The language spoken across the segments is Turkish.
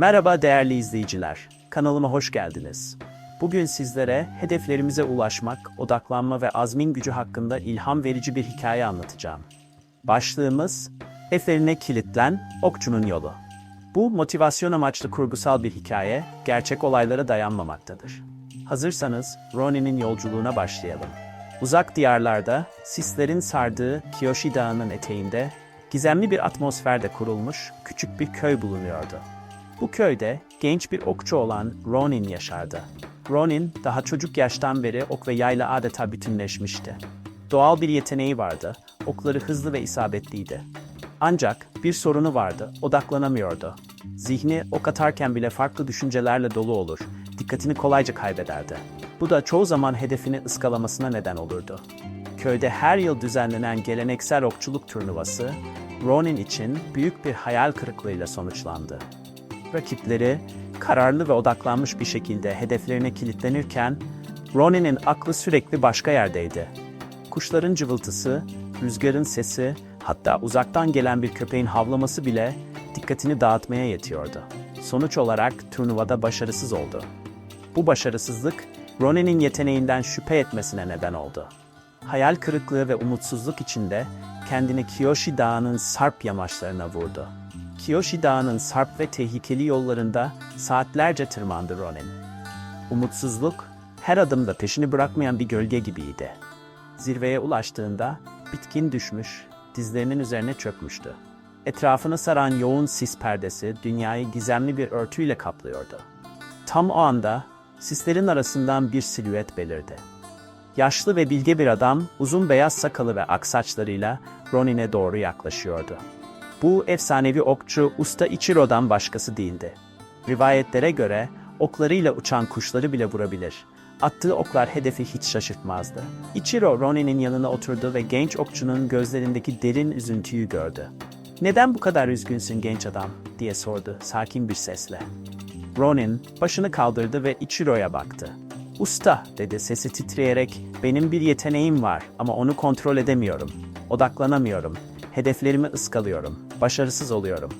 Merhaba değerli izleyiciler. Kanalıma hoş geldiniz. Bugün sizlere hedeflerimize ulaşmak, odaklanma ve azmin gücü hakkında ilham verici bir hikaye anlatacağım. Başlığımız, hedeflerine kilitlen, okçunun yolu. Bu motivasyon amaçlı kurgusal bir hikaye, gerçek olaylara dayanmamaktadır. Hazırsanız Ronin'in yolculuğuna başlayalım. Uzak diyarlarda, sislerin sardığı Kyoshi Dağı'nın eteğinde, gizemli bir atmosferde kurulmuş küçük bir köy bulunuyordu. Bu köyde genç bir okçu olan Ronin yaşardı. Ronin daha çocuk yaştan beri ok ve yayla adeta bütünleşmişti. Doğal bir yeteneği vardı, okları hızlı ve isabetliydi. Ancak bir sorunu vardı, odaklanamıyordu. Zihni ok atarken bile farklı düşüncelerle dolu olur, dikkatini kolayca kaybederdi. Bu da çoğu zaman hedefini ıskalamasına neden olurdu. Köyde her yıl düzenlenen geleneksel okçuluk turnuvası, Ronin için büyük bir hayal kırıklığıyla sonuçlandı. Rakipleri kararlı ve odaklanmış bir şekilde hedeflerine kilitlenirken Ronin'in aklı sürekli başka yerdeydi. Kuşların cıvıltısı, rüzgarın sesi, hatta uzaktan gelen bir köpeğin havlaması bile dikkatini dağıtmaya yetiyordu. Sonuç olarak turnuvada başarısız oldu. Bu başarısızlık Ronin'in yeteneğinden şüphe etmesine neden oldu. Hayal kırıklığı ve umutsuzluk içinde kendini Kyoshi Dağı'nın sarp yamaçlarına vurdu. Kyoshi Dağı'nın sarp ve tehlikeli yollarında saatlerce tırmandı Ronin. Umutsuzluk, her adımda peşini bırakmayan bir gölge gibiydi. Zirveye ulaştığında bitkin düşmüş, dizlerinin üzerine çökmüştü. Etrafını saran yoğun sis perdesi dünyayı gizemli bir örtüyle kaplıyordu. Tam o anda sislerin arasından bir silüet belirdi. Yaşlı ve bilge bir adam uzun beyaz sakalı ve aksaçlarıyla Ronin'e doğru yaklaşıyordu. Bu efsanevi okçu Usta Ichiro'dan başkası değildi. Rivayetlere göre oklarıyla uçan kuşları bile vurabilir. Attığı oklar hedefi hiç şaşırtmazdı. Ichiro Ronin'in yanına oturdu ve genç okçunun gözlerindeki derin üzüntüyü gördü. "Neden bu kadar üzgünsün genç adam?" diye sordu sakin bir sesle. Ronin başını kaldırdı ve Ichiro'ya baktı. "Usta," dedi sesi titreyerek, "benim bir yeteneğim var ama onu kontrol edemiyorum. Odaklanamıyorum. Hedeflerimi ıskalıyorum. Başarısız oluyorum."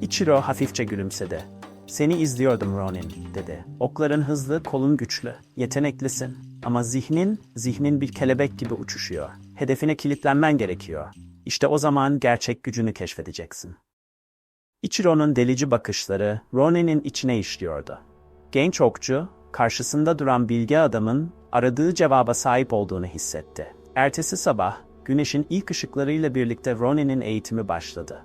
Ichiro hafifçe gülümsedi. Seni izliyordum Ronin, dedi. Okların hızlı, kolun güçlü. Yeteneklisin. Ama zihnin, zihnin bir kelebek gibi uçuşuyor. Hedefine kilitlenmen gerekiyor. İşte o zaman gerçek gücünü keşfedeceksin. Ichiro'nun delici bakışları Ronin'in içine işliyordu. Genç okçu, karşısında duran bilge adamın aradığı cevaba sahip olduğunu hissetti. Ertesi sabah, güneşin ilk ışıklarıyla birlikte Ronin'in eğitimi başladı.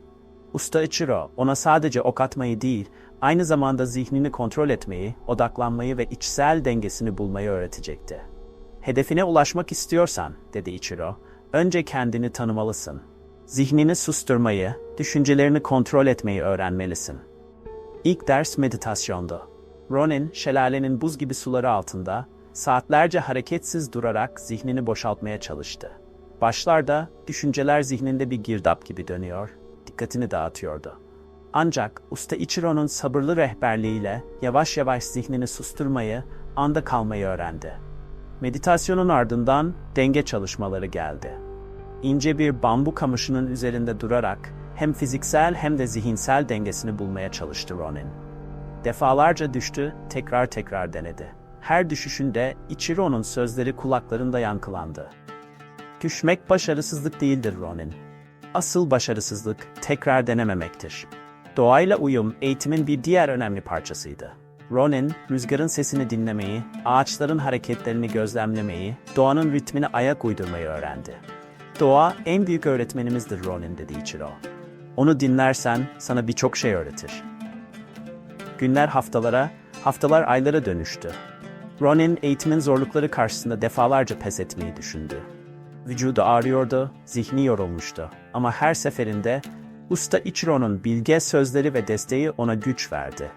Usta Ichiro ona sadece ok atmayı değil, aynı zamanda zihnini kontrol etmeyi, odaklanmayı ve içsel dengesini bulmayı öğretecekti. Hedefine ulaşmak istiyorsan, dedi Ichiro, önce kendini tanımalısın. Zihnini susturmayı, düşüncelerini kontrol etmeyi öğrenmelisin. İlk ders meditasyondu. Ronin, şelalenin buz gibi suları altında, saatlerce hareketsiz durarak zihnini boşaltmaya çalıştı. Başlarda düşünceler zihninde bir girdap gibi dönüyor, dikkatini dağıtıyordu. Ancak Usta Ichiro'nun sabırlı rehberliğiyle yavaş yavaş zihnini susturmayı, anda kalmayı öğrendi. Meditasyonun ardından denge çalışmaları geldi. İnce bir bambu kamışının üzerinde durarak hem fiziksel hem de zihinsel dengesini bulmaya çalıştı Ronin. Defalarca düştü, tekrar tekrar denedi. Her düşüşünde Ichiro'nun sözleri kulaklarında yankılandı. Düşmek başarısızlık değildir Ronin. Asıl başarısızlık tekrar denememektir. Doğayla uyum eğitimin bir diğer önemli parçasıydı. Ronin, rüzgarın sesini dinlemeyi, ağaçların hareketlerini gözlemlemeyi, doğanın ritmine ayak uydurmayı öğrendi. Doğa en büyük öğretmenimizdir Ronin dedi Ichiro. Onu dinlersen sana birçok şey öğretir. Günler haftalara, haftalar aylara dönüştü. Ronin eğitimin zorlukları karşısında defalarca pes etmeyi düşündü. Vücudu ağrıyordu, zihni yorulmuştu. Ama her seferinde Usta Ichiro'nun bilge sözleri ve desteği ona güç verdi.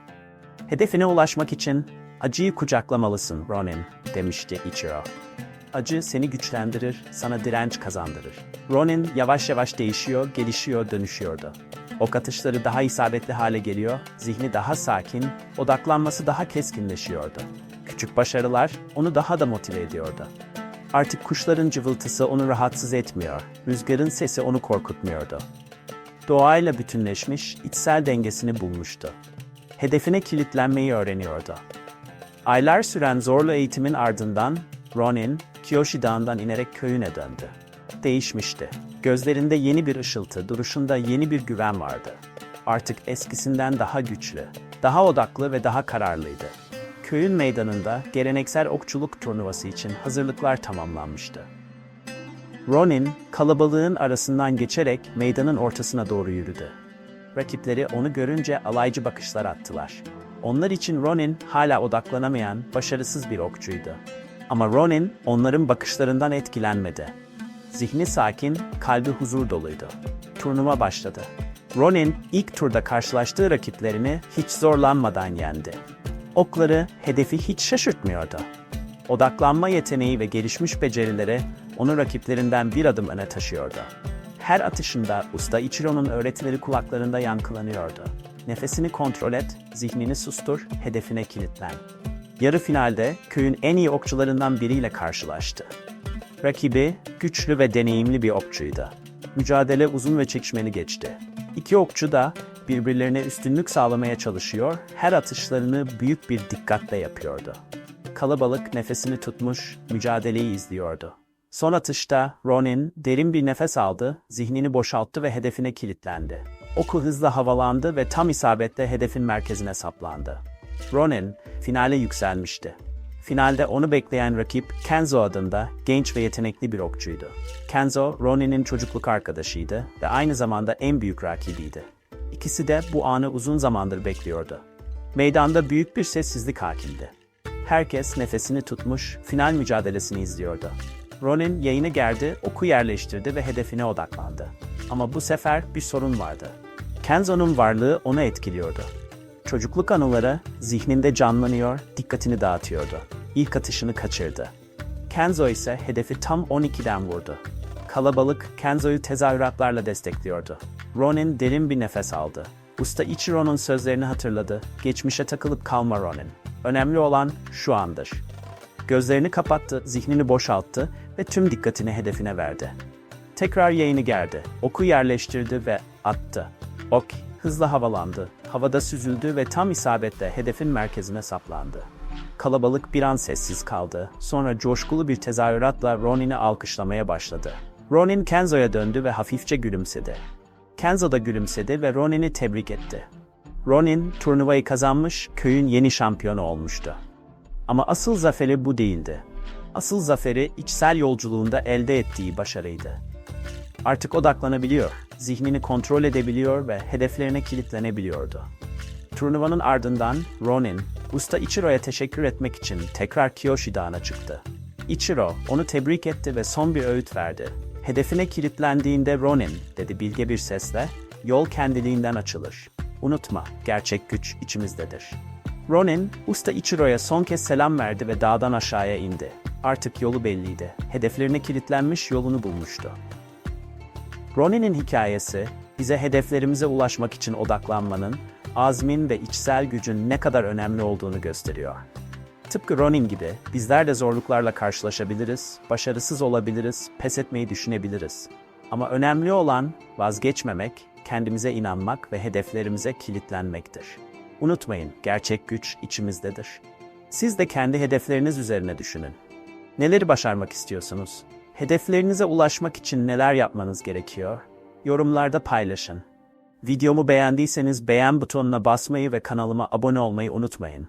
Hedefine ulaşmak için acıyı kucaklamalısın Ronin, demişti Ichiro. Acı seni güçlendirir, sana direnç kazandırır. Ronin yavaş yavaş değişiyor, gelişiyor, dönüşüyordu. Ok atışları daha isabetli hale geliyor, zihni daha sakin, odaklanması daha keskinleşiyordu. Küçük başarılar onu daha da motive ediyordu. Artık kuşların cıvıltısı onu rahatsız etmiyor, rüzgarın sesi onu korkutmuyordu. Doğayla bütünleşmiş, içsel dengesini bulmuştu. hedefine kilitlenmeyi öğreniyordu. Aylar süren zorlu eğitimin ardından Ronin, Kyoshi Dağı'ndan inerek köyüne döndü. Değişmişti. Gözlerinde yeni bir ışıltı, duruşunda yeni bir güven vardı. Artık eskisinden daha güçlü, daha odaklı ve daha kararlıydı. Köyün meydanında geleneksel okçuluk turnuvası için hazırlıklar tamamlanmıştı. Ronin, kalabalığın arasından geçerek meydanın ortasına doğru yürüdü. Rakipleri onu görünce alaycı bakışlar attılar. Onlar için Ronin hala odaklanamayan, başarısız bir okçuydu. Ama Ronin onların bakışlarından etkilenmedi. Zihni sakin, kalbi huzur doluydu. Turnuva başladı. Ronin ilk turda karşılaştığı rakiplerini hiç zorlanmadan yendi. Okları hedefi hiç şaşırtmıyordu. Odaklanma yeteneği ve gelişmiş becerileri onu rakiplerinden bir adım öne taşıyordu. Her atışında usta Ichiro'nun öğretileri kulaklarında yankılanıyordu. Nefesini kontrol et, zihnini sustur, hedefine kilitlen. Yarı finalde köyün en iyi okçularından biriyle karşılaştı. Rakibi güçlü ve deneyimli bir okçuydu. Mücadele uzun ve çekişmeli geçti. İki okçu da birbirlerine üstünlük sağlamaya çalışıyor, her atışlarını büyük bir dikkatle yapıyordu. Kalabalık nefesini tutmuş, mücadeleyi izliyordu. Son atışta Ronin derin bir nefes aldı, zihnini boşalttı ve hedefine kilitlendi. Oku hızla havalandı ve tam isabetle hedefin merkezine saplandı. Ronin finale yükselmişti. Finalde onu bekleyen rakip Kenzo adında genç ve yetenekli bir okçuydu. Kenzo, Ronin'in çocukluk arkadaşıydı ve aynı zamanda en büyük rakibiydi. İkisi de bu anı uzun zamandır bekliyordu. Meydanda büyük bir sessizlik hakimdi. Herkes nefesini tutmuş, final mücadelesini izliyordu. Ronin yayını gerdi, oku yerleştirdi ve hedefine odaklandı. Ama bu sefer bir sorun vardı. Kenzo'nun varlığı onu etkiliyordu. Çocukluk anıları zihninde canlanıyor, dikkatini dağıtıyordu. İlk atışını kaçırdı. Kenzo ise hedefi tam 12'den vurdu. Kalabalık Kenzo'yu tezahüratlarla destekliyordu. Ronin derin bir nefes aldı. Usta Ichiro'nun sözlerini hatırladı. Geçmişe takılıp kalma Ronin. Önemli olan şu andır. Gözlerini kapattı, zihnini boşalttı ve tüm dikkatini hedefine verdi. Tekrar yayını gerdi, oku yerleştirdi ve attı. Ok hızla havalandı, havada süzüldü ve tam isabetle hedefin merkezine saplandı. Kalabalık bir an sessiz kaldı. Sonra coşkulu bir tezahüratla Ronin'i alkışlamaya başladı. Ronin Kenzo'ya döndü ve hafifçe gülümsedi. Kenzo da gülümsedi ve Ronin'i tebrik etti. Ronin turnuvayı kazanmış, köyün yeni şampiyonu olmuştu. Ama asıl zaferi bu değildi. Asıl zaferi içsel yolculuğunda elde ettiği başarıydı. Artık odaklanabiliyor, zihnini kontrol edebiliyor ve hedeflerine kilitlenebiliyordu. Turnuvanın ardından Ronin, usta Ichiro'ya teşekkür etmek için tekrar Kyoshi Dağı'na çıktı. Ichiro onu tebrik etti ve son bir öğüt verdi. Hedefine kilitlendiğinde Ronin, dedi bilge bir sesle, yol kendiliğinden açılır. Unutma, gerçek güç içimizdedir. Ronin, usta Ichiro'ya son kez selam verdi ve dağdan aşağıya indi. Artık yolu belliydi. Hedeflerine kilitlenmiş yolunu bulmuştu. Ronin'in hikayesi, bize hedeflerimize ulaşmak için odaklanmanın, azmin ve içsel gücün ne kadar önemli olduğunu gösteriyor. Tıpkı Ronin gibi bizler de zorluklarla karşılaşabiliriz, başarısız olabiliriz, pes etmeyi düşünebiliriz. Ama önemli olan vazgeçmemek, kendimize inanmak ve hedeflerimize kilitlenmektir. Unutmayın, gerçek güç içimizdedir. Siz de kendi hedefleriniz üzerine düşünün. Neleri başarmak istiyorsunuz? Hedeflerinize ulaşmak için neler yapmanız gerekiyor? Yorumlarda paylaşın. Videomu beğendiyseniz beğen butonuna basmayı ve kanalıma abone olmayı unutmayın.